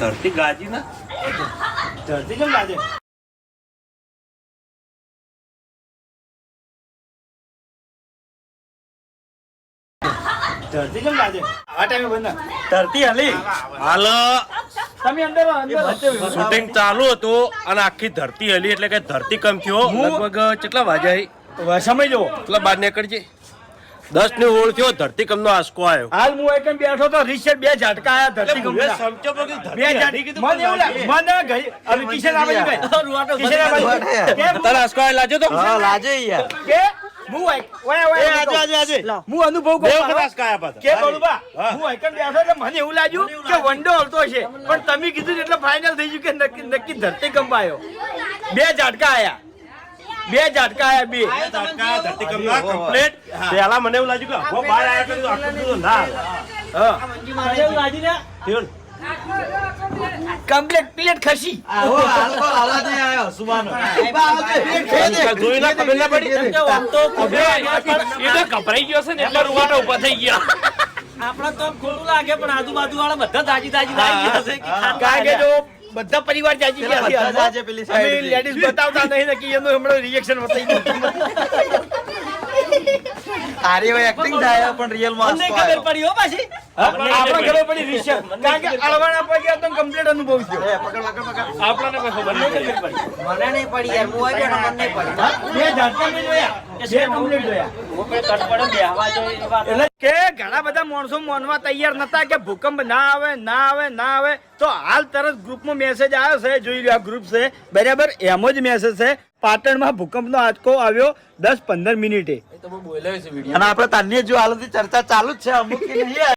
ધરતી ગાજી ના? ધરતી કેમ ગાજે? ધરતી કેમ લાગે આ ટાઈમે બંધ ધરતી હલી. હાલ. તમે અંદર. શૂટિંગ ચાલુ હતું અને આખી ધરતી હલી એટલે કે ધરતી કંપ થયો લગભગ કેટલા વાગ્યા? સમય જુઓ. કેટલા બાર નીકળજે દસની હોળ થયો ધરતીકંપ નો આસકો આવ્યો. હાલ હું એક બેઠો તો રિસેટ બે ઝાટકા આયા ધરતી કંપના. બે ઝાટ- મને એવું લાગે- મને હવે કિશન કિશન આ કેમ? તારા આસકો આયા લાજો તો? હા લાજે યાર. કે હું ઓય, ઓય, આજે આજે આજે. હું અનુભવ બે વખત મારો. પાછા. કે બોલુબા હું. એકન બેઠો એટલે મને એવું લાગ્યું કે વંડો હલતો છે પણ તમે કીધું એટલે ફાઇનલ થઈ ગયું કે નક્કી નક્કી ધરતી કંપ આવ્યો. બે ઝાટકા આયા. બે ઝાટકા આયા બે. ધરતી ધરતી કંપ ના complete. પહેલા મને એવું લાગ્યું કે હો બહાર આવ્યા તો આટલું બધું ના. હા. કમ્પ્લીટ પ્લેટ ખસી. આવો હાલકો હાલા નહીં આયો સુબાનો જોઈ ના ખબર ના પડી. એ તો ગભરાઈ ગયો છે ને એટલે રૂવાટા ઊભા થઈ ગયા. આપણા તો ખોટું લાગે પણ આજુબાજુ વાળા બધા તાજી તાજી લાગી ગયા છે કે ખાન કારણ કે જો બધા પરિવાર જાજી ગયા છે આજે પેલી સાઈડથી. લેડીઝ બતાવતા નહીં નકી કે એનું હમણાં રિએક્શન વતાઈ ગયું. તારી હવે એક્ટિંગ થાય પણ રિયલમાં મને ખબર પડી હો પાછી. આપણે ખબર પડી reaction. કારણ કે અળવાણા પર ગયા તો કમ્પ્લીટ અનુભવ થયો. પકડ પકડ પકડ. આપણને ખબર નહીં પડી. મને નહીં પડી યાર હું આવ્યો મને નહીં પડી. મેં જાતે મેં જોયા. એટલે કે ઘણા બધા માણસો માનવા તૈયાર નતા કે ભૂકંપ ના આવે ના આવે ના આવે. તો હાલ તરત ગ્રુપમાં મેસેજ આવ્યો છે જોઈ લો આ ગ્રુપ છે. બરાબર એમ જ મેસેજ છે. પાટણમાં ભૂકંપનો આંચકો આવ્યો દસ પંદર મિનિટે. અને આપણે તારની જો હાલથી ચર્ચા ચાલુ જ છે અમુક કે નહીં